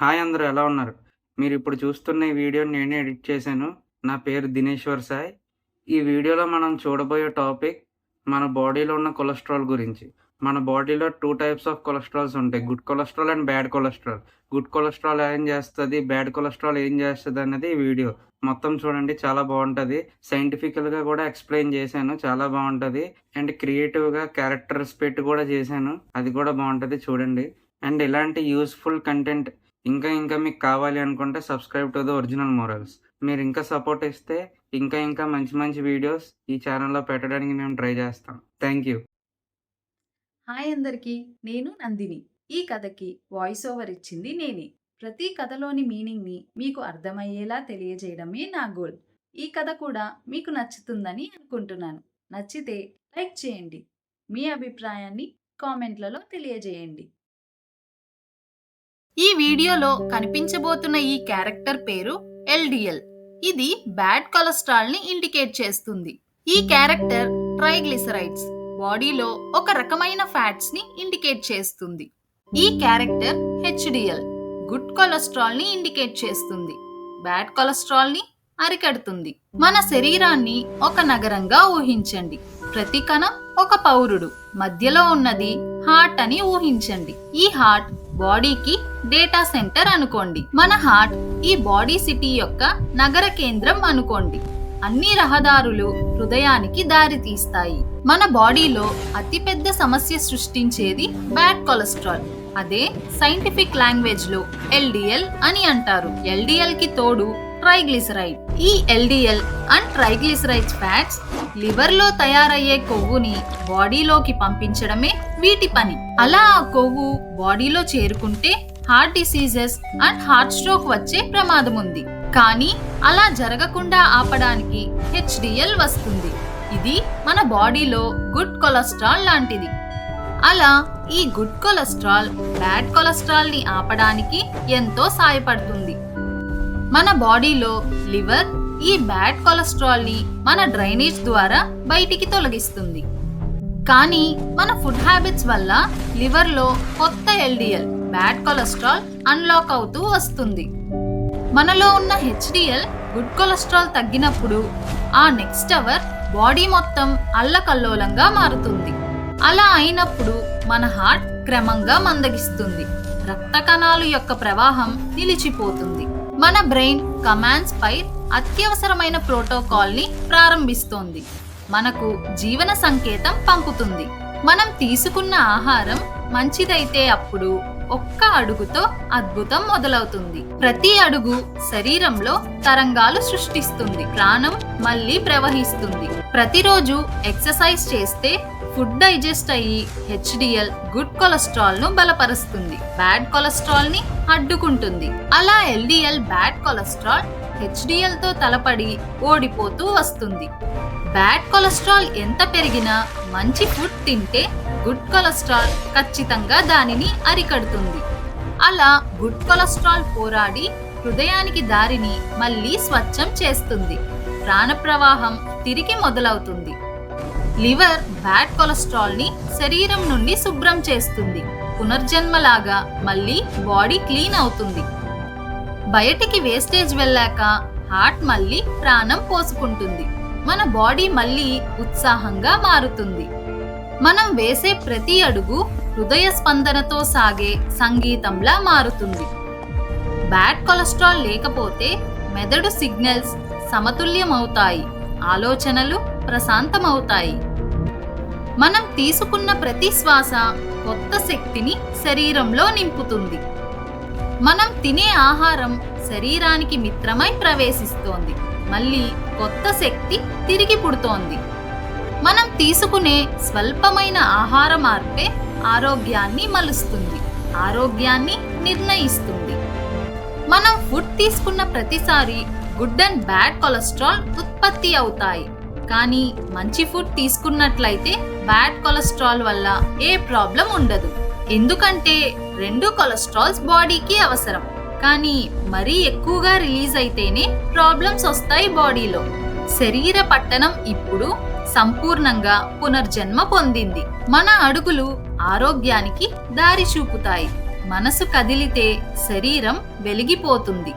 Hi అందరూ ఎలా ఉన్నారు? మీరు ఇప్పుడు చూస్తున్న ఈ వీడియోని నేనే ఎడిట్ చేశాను. నా పేరు దినేశ్వర్ సాయ్. ఈ వీడియోలో మనం చూడబోయే టాపిక్ మన బాడీలో ఉన్న కొలెస్ట్రాల్ గురించి. మన బాడీలో టూ టైప్స్ ఆఫ్ కొలెస్ట్రాల్స్ ఉంటాయి. Good cholesterol and bad cholesterol. Good cholesterol ఏం చేస్తుంది బ్యాడ్ కొలెస్ట్రాల్ ఏం చేస్తుంది అనేది ఈ వీడియో. మొత్తం చూడండి చాలా బాగుంటుంది. సైంటిఫికల్గా కూడా ఎక్స్ప్లెయిన్ చేశాను చాలా బాగుంటుంది. అండ్ క్రియేటివ్గా క్యారెక్టర్స్ పెట్టి కూడా చేశాను అది కూడా బాగుంటుంది చూడండి. అండ్ ఇలాంటి యూస్ఫుల్ కంటెంట్ ఇంకా ఇంకా మీకు కావాలి అనుకుంటే subscribe to the original morals మీరు ఇంకా సపోర్ట్ ఇస్తే ఇంకా ఇంకా మంచి మంచి వీడియోస్ ఈ ఛానల్లో పెట్టడానికి మేము ట్రై చేస్తాం. థ్యాంక్ యూ హాయ్ అందరికీ నేను నందిని. ఈ కథకి వాయిస్ ఓవర్ ఇచ్చింది నేనే. ప్రతి కథలోని మీనింగ్ని మీకు అర్థమయ్యేలా తెలియజేయడమే నా గోల్ ఈ కథ కూడా మీకు నచ్చుతుందని అనుకుంటున్నాను. నచ్చితే లైక్ చేయండి. మీ అభిప్రాయాన్ని కామెంట్లలో తెలియజేయండి. ఈ వీడియోలో కనిపించబోతున్న ఈ క్యారెక్టర్ పేరు ఎల్డిఎల్. ఇది బ్యాడ్ కొలెస్ట్రాల్ని ఇండికేట్ చేస్తుంది. ఈ క్యారెక్టర్ ట్రైగ్లిసరైడ్స్ బాడీలో ఒక రకమైన ఫ్యాట్స్ని ఇండికేట్ చేస్తుంది. ఈ క్యారెక్టర్ హెచ్డిఎల్ గుడ్ కొలెస్ట్రాల్ని ఇండికేట్ చేస్తుంది. బ్యాడ్ కొలెస్ట్రాల్ని అరికడుతుంది. మన శరీరాన్ని ఒక నగరంగా ఊహించండి. ప్రతి కణం ఒక పౌరుడు మధ్యలో ఉన్నది హార్ట్ అని ఊహించండి. ఈ హార్ట్ బాడీకి డేటా సెంటర్ అనుకోండి. మన హార్ట్ ఈ బాడీ సిటీ యొక్క నగర కేంద్రం అనుకోండి. అన్ని రహదారులు హృదయానికి దారి తీస్తాయి. మన బాడీలో అతిపెద్ద సమస్య సృష్టించేది బ్యాడ్ కొలెస్ట్రాల్. అదే సైంటిఫిక్ లాంగ్వేజ్లో ఎల్డిఎల్ అని అంటారు. ఎల్డిఎల్కి తోడు ట్రైగ్లిసరైడ్. ఈ ఎల్డిఎల్ అండ్ ట్రైగ్లిసరైడ్స్ ఫ్యాట్స్ లివర్లో తయారయ్యే కొవ్వుని బాడీలోకి పంపించడమే వీటి పని. అలా ఆ కొవ్వు బాడీలో చేరుకుంటే heart diseases and heart stroke వచ్చే ప్రమాదం ఉంది కానీ అలా జరగకుండా ఆపడానికి హెచ్డిఎల్ వస్తుంది. ఇది మన బాడీలో గుడ్ కొలెస్ట్రాల్ లాంటిది. అలా ఈ గుడ్ కొలెస్ట్రాల్ బ్యాడ్ కొలెస్ట్రాల్ని ఆపడానికి ఎంతో సాయపడుతుంది. మన బాడీలో లివర్ ఈ బ్యాడ్ కొలెస్ట్రాల్ని మన డ్రైనేజ్ ద్వారా బయటికి తొలగిస్తుంది. కానీ మన ఫుడ్ హ్యాబిట్స్ వల్ల లివర్లో కొత్త ఎల్డిఎల్ బ్యాడ్ కొలెస్ట్రాల్ అన్లాక్ అవుతూ వస్తుంది. మనలో ఉన్న హెచ్డిఎల్ గుడ్ కొలెస్ట్రాల్ తగ్గినప్పుడు ఆ నెక్స్ట్ అవర్ బాడీ మొత్తం అల్లకల్లోలంగా మారుతుంది. అలా అయినప్పుడు మన హార్ట్ క్రమంగా మందగిస్తుంది. రక్త కణాలు యొక్క ప్రవాహం నిలిచిపోతుంది. మన బ్రెయిన్ కమాండ్స్ పై అత్యవసరమైన ప్రోటోకాల్ని ప్రారంభిస్తోంది. మనకు జీవన సంకేతం పంపుతుంది. మనం తీసుకున్న ఆహారం మంచిదైతే అప్పుడు ఒక్క అడుగుతో అద్భుతం మొదలవుతుంది. ప్రతి అడుగు శరీరంలో తరంగాలు సృష్టిస్తుంది. ప్రాణం మళ్ళీ ప్రవహిస్తుంది. ప్రతిరోజు ఎక్సర్సైజ్ చేస్తే ఫుడ్ డైజెస్ట్ అయ్యి హెచ్డిఎల్ గుడ్ కొలెస్ట్రాల్ను బలపరుస్తుంది. బ్యాడ్ కొలెస్ట్రాల్ని అడ్డుకుంటుంది. అలా ఎల్డిఎల్ బ్యాడ్ కొలెస్ట్రాల్ హెచ్డిఎల్తో తలపడి ఓడిపోతూ వస్తుంది. బ్యాడ్ కొలెస్ట్రాల్ ఎంత పెరిగినా మంచి ఫుడ్ తింటే గుడ్ కొలెస్ట్రాల్ ఖచ్చితంగా దానిని అరికడుతుంది. అలా గుడ్ కొలెస్ట్రాల్ పోరాడి హృదయానికి దారిని మళ్ళీ స్వచ్ఛం చేస్తుంది. ప్రాణ ప్రవాహం తిరిగి మొదలవుతుంది. లివర్ బ్యాడ్ కొలెస్ట్రాల్ని శరీరం నుండి శుభ్రం చేస్తుంది. పునర్జన్మలాగా మళ్ళీ బాడీ క్లీన్ అవుతుంది. బయటికి వేస్టేజ్ వెళ్ళాక హార్ట్ మళ్ళీ ప్రాణం పోసుకుంటుంది. మన బాడీ మళ్ళీ ఉత్సాహంగా మారుతుంది. మనం వేసే ప్రతి అడుగు హృదయ స్పందనతో సాగే సంగీతంలా మారుతుంది. బ్యాడ్ కొలెస్ట్రాల్ లేకపోతే మెదడు సిగ్నల్స్ సమతుల్యమవుతాయి. ఆలోచనలు ప్రశాంతమవుతాయి. మనం తీసుకున్న ప్రతి శ్వాస కొత్త శక్తిని శరీరంలో నింపుతుంది. మనం తినే ఆహారం శరీరానికి మిత్రమై ప్రవేశిస్తోంది. మళ్ళీ కొత్త శక్తి తిరిగి పుడుతోంది. మనం తీసుకునే స్వల్పమైన ఆహార మార్పే ఆరోగ్యాన్ని మలుస్తుంది. ఆరోగ్యాన్ని నిర్ణయిస్తుంది. మనం ఫుడ్ తీసుకున్న ప్రతిసారి గుడ్ అండ్ బ్యాడ్ కొలెస్ట్రాల్ ఉత్పత్తి అవుతాయి. కానీ మంచి ఫుడ్ తీసుకున్నట్లయితే బ్యాడ్ కొలెస్ట్రాల్ వల్ల ఏ ప్రాబ్లం ఉండదు. ఎందుకంటే రెండు కొలెస్ట్రాల్స్ బాడీకి అవసరం. కానీ మరీ ఎక్కువగా రిలీజ్ అయితేనే ప్రాబ్లమ్స్ వస్తాయి బాడీలో. శరీర పట్టణం ఇప్పుడు సంపూర్ణంగా పునర్జన్మ పొందింది. మన అడుగులు ఆరోగ్యానికి దారి చూపుతాయి. మనసు కదిలితే శరీరం వెలిగిపోతుంది.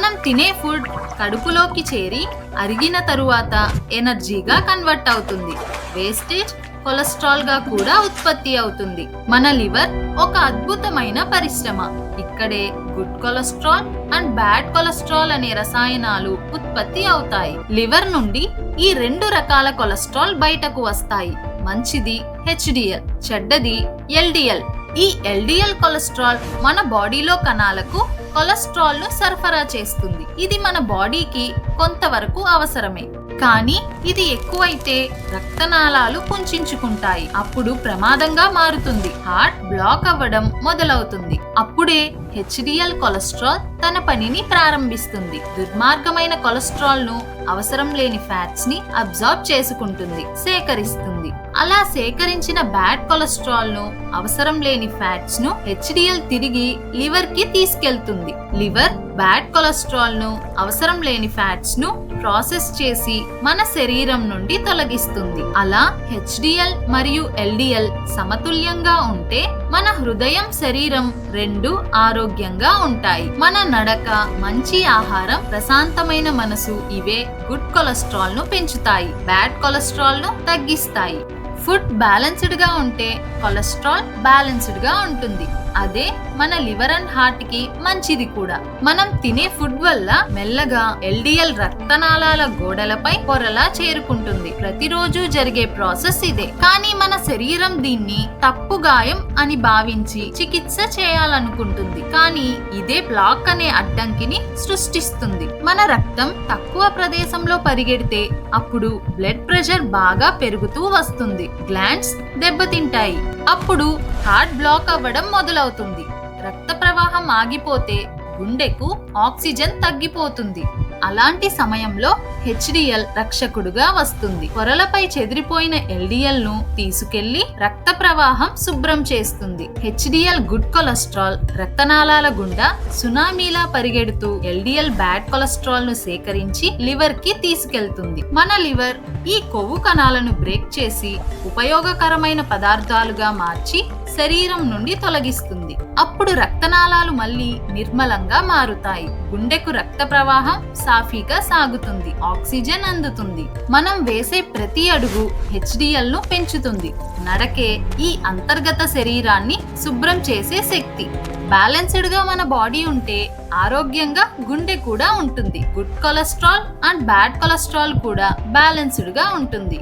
మనం తినే ఫుడ్ కడుపులోకి చేరి అరిగిన తరువాత ఎనర్జీగా కన్వర్ట్ అవుతుంది. వేస్టేజ్ కొలెస్ట్రాల్గా కూడా ఉత్పత్తి అవుతుంది. మన లివర్ ఒక అద్భుతమైన పరిశ్రమ. ఇక్కడే good cholesterol and bad cholesterol అనే రసాయనాలు ఉత్పత్తి అవుతాయి. లివర్ నుండి ఈ రెండు రకాల కొలెస్ట్రాల్ బయటకు వస్తాయి. మంచిది హెచ్డిఎల్ చెడ్డది ఎల్డిఎల్. ఈ ఎల్డిఎల్ కొలెస్ట్రాల్ మన బాడీలో కణాలకు కొలెస్ట్రాల్ను సరఫరా చేస్తుంది. ఇది మన బాడీకి కొంతవరకు అవసరమే. కానీ ఇది ఎక్కువైతే రక్తనాళాలు కుంచుకుంటాయి అప్పుడు ప్రమాదంగా మారుతుంది. హార్ట్ బ్లాక్ అవ్వడం మొదలవుతుంది. అప్పుడే హెచ్డిఎల్ కొలెస్ట్రాల్ తన పనిని ప్రారంభిస్తుంది. దుర్మార్గమైన కొలెస్ట్రాల్ను అవసరం లేని ఫ్యాట్స్ని అబ్జార్బ్ చేసుకుంటుంది సేకరిస్తుంది. అలా సేకరించిన బ్యాడ్ కొలెస్ట్రాల్ను అవసరం లేని ఫ్యాట్స్ను హెచ్డిఎల్ తిరిగి లివర్కి తీసుకెళ్తుంది. లివర్ బ్యాడ్ కొలెస్ట్రాల్ను అవసరం లేని ఫ్యాట్స్ను ప్రాసెస్ చేసి మన శరీరం నుండి తొలగిస్తుంది. అలా హెచ్డిఎల్ మరియు ఎల్డిఎల్ సమతుల్యంగా ఉంటే మన హృదయం శరీరం రెండు ఆరోగ్యంగా ఉంటాయి. మన నడక మంచి ఆహారం ప్రశాంతమైన మనసు ఇవే గుడ్ కొలెస్ట్రాల్ను పెంచుతాయి. బ్యాడ్ కొలెస్ట్రాల్ను తగ్గిస్తాయి. ఫుడ్ బ్యాలెన్స్డ్గా ఉంటే కొలెస్ట్రాల్ బ్యాలెన్స్డ్గా ఉంటుంది. అదే మన లివర్ అండ్ హార్ట్కి మంచిది కూడా. మనం తినే ఫుడ్ వల్ల మెల్లగా ఎల్డిఎల్ రక్తనాళాల గోడలపై పొరలా చేరుకుంటుంది. ప్రతిరోజు జరిగే ప్రాసెస్ ఇదే. కానీ మన శరీరం దీన్ని తప్పు గాయం అని భావించి చికిత్స చేయాలనుకుంటుంది. కానీ ఇదే బ్లాక్ అనే అడ్డంకిని సృష్టిస్తుంది. మన రక్తం తక్కువ ప్రదేశంలో పరిగెడితే అప్పుడు బ్లడ్ ప్రెషర్ బాగా పెరుగుతూ వస్తుంది. గ్లాండ్స్ దెబ్బతింటాయి. అప్పుడు హార్ట్ బ్లాక్ అవ్వడం మొదలవుతుంది. రక్త ప్రవాహం ఆగిపోతే గుండెకు ఆక్సిజన్ తగ్గిపోతుంది. అలాంటి సమయంలో హెచ్డిఎల్ రక్షకుడుగా వస్తుంది. పొరలపై చెదిరిపోయిన ఎల్డిఎల్ను తీసుకెళ్ళి రక్త ప్రవాహం శుభ్రం చేస్తుంది. హెచ్డిఎల్ గుడ్ కొలెస్ట్రాల్ రక్తనాళాల గుండా సునామీలా పరిగెడుతూ ఎల్డిఎల్ బ్యాడ్ కొలెస్ట్రాల్ను సేకరించి లివర్కి తీసుకెళ్తుంది. మన లివర్ ఈ కొవ్వు కణాలను బ్రేక్ చేసి ఉపయోగకరమైన పదార్థాలుగా మార్చి శరీరం నుండి తొలగిస్తుంది. అప్పుడు రక్తనాళాలు మళ్ళీ నిర్మలంగా మారుతాయి. గుండెకు రక్త ప్రవాహం సాఫీగా సాగుతుంది. ఆక్సిజన్ అందుతుంది. మనం వేసే ప్రతి అడుగు హెచ్డిఎల్ను పెంచుతుంది. నడకే ఈ అంతర్గత శరీరాన్ని శుభ్రం చేసే శక్తి. బ్యాలెన్స్డ్గా మన బాడీ ఉంటే ఆరోగ్యంగా గుండె కూడా ఉంటుంది. Good cholesterol and bad cholesterol కూడా బ్యాలెన్స్డ్గా ఉంటుంది.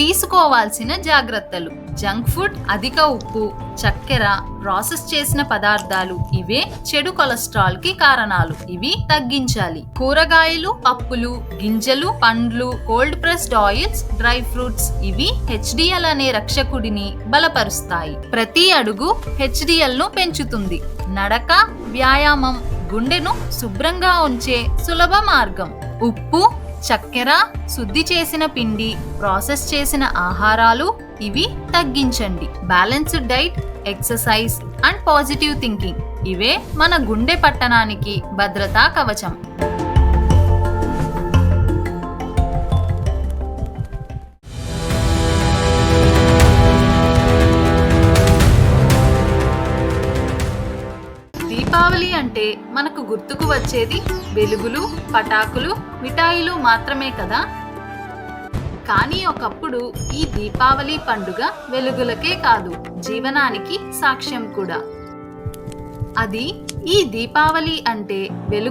తీసుకోవాల్సిన జాగ్రత్తలు. జంక్ ఫుడ్ అధిక ఉప్పు చక్కెర ప్రాసెస్ చేసిన పదార్థాలు ఇవే చెడు కొలెస్ట్రాల్కి కారణాలు. ఇవి తగ్గించాలి. కూరగాయలు పప్పులు గింజలు పండ్లు cold pressed oils dry fruits ఇవి హెచ్డిఎల్ అనే రక్షకుడిని బలపరుస్తాయి. ప్రతి అడుగు హెచ్డిఎల్ను పెంచుతుంది. నడక వ్యాయామం గుండెను శుభ్రంగా ఉంచే సులభ మార్గం. ఉప్పు చక్కెర శుద్ధి చేసిన పిండి ప్రాసెస్ చేసిన ఆహారాలు ఇవి తగ్గించండి. Balanced diet exercise and positive thinking. ఇవే మన గుండె పట్టణానికి భద్రతా కవచం. అంటే మనకు గుర్తుకు వచ్చేది వెలుగులు పటాకులు మిఠాయిలు మాత్రమే కదా? కానీ ఒకప్పుడు ఈ దీపావళి పండుగ వెలుగులకే కాదు జీవనానికి సాక్ష్యం కూడా. అది ఈ దీపావళి అంటే వెలుగు